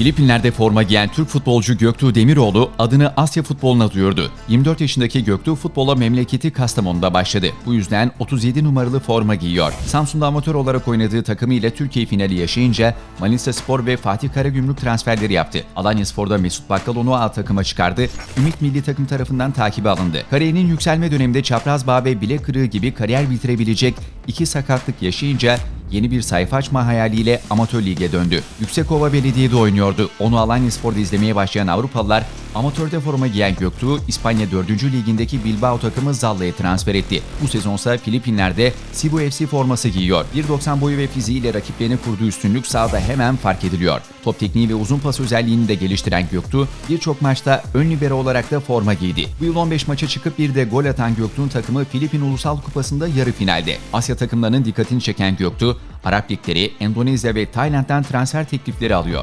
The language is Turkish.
Filipinler'de forma giyen Türk futbolcu Göktuğ Demiroğlu adını Asya futboluna duyurdu. 24 yaşındaki Göktuğ futbola memleketi Kastamonu'da başladı. Bu yüzden 37 numaralı forma giyiyor. Samsun'da amatör olarak oynadığı takımıyla Türkiye finali yaşayınca Manisa Spor ve Fatih Karagümrük transferleri yaptı. Alanya Spor'da Mesut Bakkal onu A takıma çıkardı. Ümit milli takım tarafından takibe alındı. Kariyerinin yükselme döneminde çapraz bağ ve bilek kırığı gibi kariyer bitirebilecek iki sakatlık yaşayınca yeni bir sayfa açma hayaliyle amatör lige döndü. Yüksekova Belediye'de oynuyordu. Onu Alanya Spor'da izlemeye başlayan Avrupalılar amatörde forma giyen Göktuğ, İspanya 4. ligindeki Bilbao takımı Zalla'ya transfer etti. Bu sezonsa Filipinler'de Cebu FC forması giyiyor. 1.90 boyu ve fiziğiyle rakiplerini kurduğu üstünlük sahada hemen fark ediliyor. Top tekniği ve uzun pas özelliğini de geliştiren Göktuğ, birçok maçta ön libero olarak da forma giydi. Bu yıl 15 maça çıkıp bir de gol atan Göktuğ'un takımı Filipin Ulusal Kupası'nda yarı finalde. Asya takımlarının dikkatini çeken Göktuğ, Arap ligleri, Endonezya ve Tayland'dan transfer teklifleri alıyor.